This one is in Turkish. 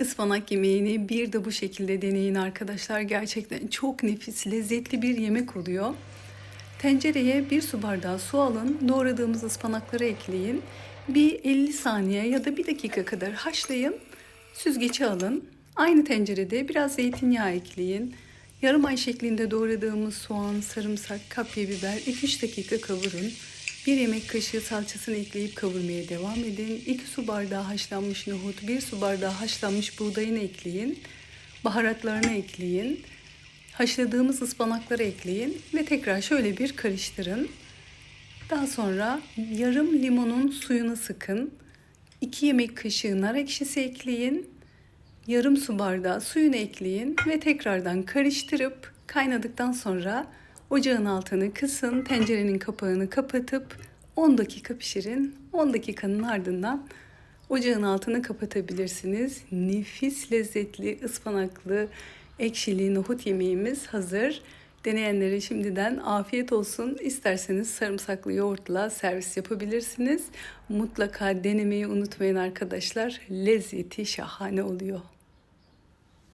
Ispanak yemeğini bir de bu şekilde deneyin arkadaşlar. Gerçekten çok nefis, lezzetli bir yemek oluyor. Tencereye bir su bardağı su alın. Doğradığımız ıspanakları ekleyin. Bir 50 saniye ya da bir dakika kadar haşlayın. Süzgece alın. Aynı tencerede biraz zeytinyağı ekleyin. Yarım ay şeklinde doğradığımız soğan, sarımsak, kapya biber 2-3 dakika kavurun. Bir yemek kaşığı salçasını ekleyip kavurmaya devam edin. 2 su bardağı haşlanmış nohut, 1 su bardağı haşlanmış buğdayını ekleyin. Baharatlarını ekleyin. Haşladığımız ıspanakları ekleyin ve tekrar şöyle bir karıştırın. Daha sonra yarım limonun suyunu sıkın. 2 yemek kaşığı nar ekşisi ekleyin. Yarım su bardağı suyunu ekleyin ve tekrardan karıştırıp kaynadıktan sonra ocağın altını kısın, tencerenin kapağını kapatıp 10 dakika pişirin. 10 dakikanın ardından ocağın altını kapatabilirsiniz. Nefis lezzetli ıspanaklı ekşili nohut yemeğimiz hazır. Deneyenlere şimdiden afiyet olsun. İsterseniz sarımsaklı yoğurtla servis yapabilirsiniz. Mutlaka denemeyi unutmayın arkadaşlar. Lezzeti şahane oluyor.